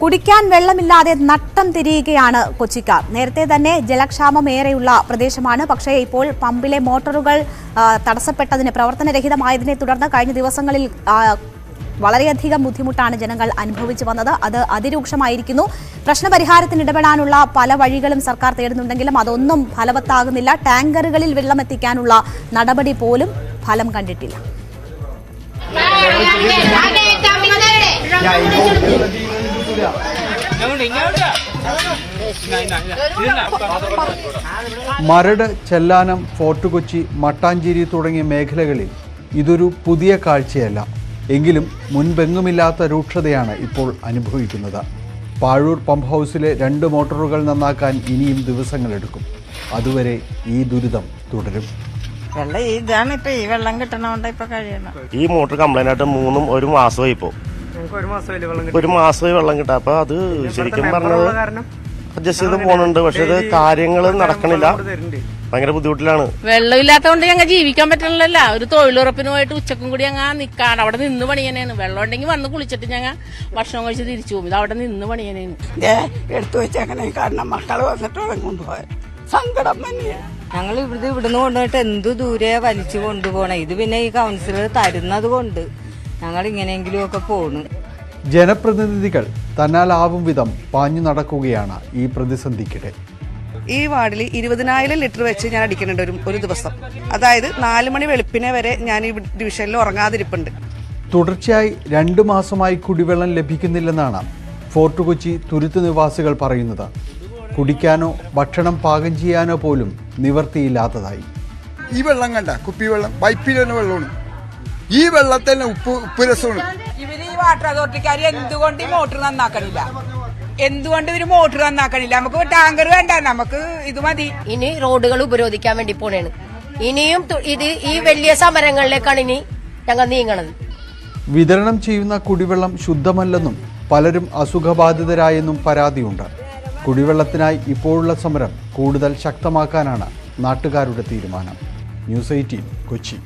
കുടിക്കാൻ വെള്ളമില്ലാതെ നട്ടം തിരിയുകയാണ് കൊച്ചിക്കാർ. നേരത്തെ തന്നെ ജലക്ഷാമം ഏറെയുള്ള പ്രദേശമാണ്. പക്ഷേ ഇപ്പോൾ പമ്പിലെ മോട്ടോറുകൾ തടസ്സപ്പെട്ടതിന് പ്രവർത്തനരഹിതമായതിനെ തുടർന്ന് കഴിഞ്ഞ ദിവസങ്ങളിൽ വളരെയധികം ബുദ്ധിമുട്ടാണ് ജനങ്ങൾ അനുഭവിച്ചു വന്നത്. അത് അതിരൂക്ഷമായിരിക്കുന്നു. പ്രശ്നപരിഹാരത്തിന് ഇടപെടാനുള്ള പല വഴികളും സർക്കാർ തേടുന്നുണ്ടെങ്കിലും അതൊന്നും ഫലവത്താകുന്നില്ല. ടാങ്കറുകളിൽ വെള്ളമെത്തിക്കാനുള്ള നടപടി പോലും ഫലം കണ്ടിട്ടില്ല. മരട് ചെല്ലാനം ഫോർട്ട് കൊച്ചി മട്ടാഞ്ചേരി തുടങ്ങിയ മേഖലകളിൽ ഇതൊരു പുതിയ കാഴ്ചയല്ല. എങ്കിലും മുൻപെങ്ങുമില്ലാത്ത രൂക്ഷതയാണ് ഇപ്പോൾ അനുഭവിക്കുന്നത്. പാഴൂർ പമ്പ് ഹൗസിലെ രണ്ട് മോട്ടോറുകൾ നന്നാക്കാൻ ഇനിയും ദിവസങ്ങളെടുക്കും. അതുവരെ ഈ ദുരിതം തുടരും. വെള്ളം ഇതാണ് ഇപ്പൊ ഈ വെള്ളം കിട്ടണോണ്ട് ഇപ്പൊ കഴിയണം. ഈ മോട്ടർ കംപ്ലൈന്റ് ആയിട്ട് മൂന്നും ഒരു മാസമായി ഇപ്പോ. ഒരു മാസമായി വെള്ളം കിട്ടാ. അപ്പൊ അത് ശരിക്കും പറഞ്ഞത് അഡ്ജസ്റ്റ് ചെയ്ത് പോണുണ്ട്. പക്ഷെ ഇത് കാര്യങ്ങൾ നടക്കണില്ല. ഭയങ്കര ബുദ്ധിമുട്ടിലാണ്. വെള്ളമില്ലാത്തതുകൊണ്ട് ഞങ്ങൾ ജീവിക്കാൻ പറ്റണല്ലോ ഒരു തൊഴിലുറപ്പിന് പോയിട്ട് ഉച്ചക്കും കൂടി ഞങ്ങൾ നിൽക്കാണ്ട് അവിടെ നിന്ന് പണിയണേണ് വെള്ളം ഉണ്ടെങ്കിൽ വന്ന് കുളിച്ചിട്ട് ഞങ്ങൾ ഭക്ഷണം കഴിച്ച് തിരിച്ചു പോകും. ഇത് അവിടെ നിന്ന് പണിയണേന് ദേ, എടുത്തു വെച്ചേക്കണേ കാരണം മക്കൾ വന്നിട്ട് കൊണ്ടുപോയ സങ്കടം തന്നെയാണ് ഞങ്ങൾ ഇവിടെ ഇവിടുന്ന് കൊണ്ടുപോയിട്ട് എന്തു ദൂരെ വലിച്ചു കൊണ്ടുപോകണം ഇത് പിന്നെ ഈ കൗൺസിലർ തരുന്നത് കൊണ്ട്. ഞങ്ങൾ ഇങ്ങനെയെങ്കിലും ഒക്കെ പോണു. ജനപ്രതിനിധികൾ തന്നാലാവും വിധം പാഞ്ഞു നടക്കുകയാണ് ഈ പ്രതിസന്ധിക്കിടെ. ഈ വാർഡിൽ ഇരുപതിനായിരം ലിറ്റർ വെച്ച് ഞാൻ അടിക്കുന്നുണ്ട് ഒരു ഒരു ദിവസം. അതായത് നാല് മണി വെളുപ്പിനെ വരെ ഞാൻ ഈ ഡിവിഷനിൽ ഉറങ്ങാതിരിപ്പുണ്ട്. തുടർച്ചയായി രണ്ടു മാസമായി കുടിവെള്ളം ലഭിക്കുന്നില്ലെന്നാണ് ഫോർട്ട് കൊച്ചി തുരുത്ത് നിവാസികൾ പറയുന്നത്. കുടിക്കാനോ ഭക്ഷണം പാകം ചെയ്യാനോ പോലും നിവർത്തിയില്ലാത്തതായി. ഈ വെള്ളം കണ്ട കുപ്പിവെള്ളം പൈപ്പിൽ തന്നെ വെള്ളമാണ്. ഈ വെള്ളത്തിൽ ഉപ്പ് ഉപ്പ് രസമാണ്. ഇവർ ഈ വാട്ടർ അതോറിറ്റിക്കാർ എന്തുകൊണ്ട് ഈ മോട്ടർ നന്നാക്കണില്ല? എന്തുകൊണ്ട് ഇവർ മോട്ടർ നന്നാക്കണില്ല? നമുക്ക് ടാങ്കർ വേണ്ട നമുക്ക് ഇത് മതി. ഇനി റോഡുകൾ ഉപരോധിക്കാൻ വേണ്ടി പോണേണ്. ഇനിയും ഇത് ഈ വലിയ സമരങ്ങളിലേക്കാണ് ഇനി ഞങ്ങൾ നീങ്ങണത്. വിതരണം ചെയ്യുന്ന കുടിവെള്ളം ശുദ്ധമല്ലെന്നും പലരും അസുഖബാധിതരായെന്നും പരാതിയുണ്ട്. കുടിവെള്ളത്തിനായി ഇപ്പോഴുള്ള സമരം കൂടുതൽ ശക്തമാക്കാനാണ് നാട്ടുകാരുടെ തീരുമാനം. News eighteen Kochi.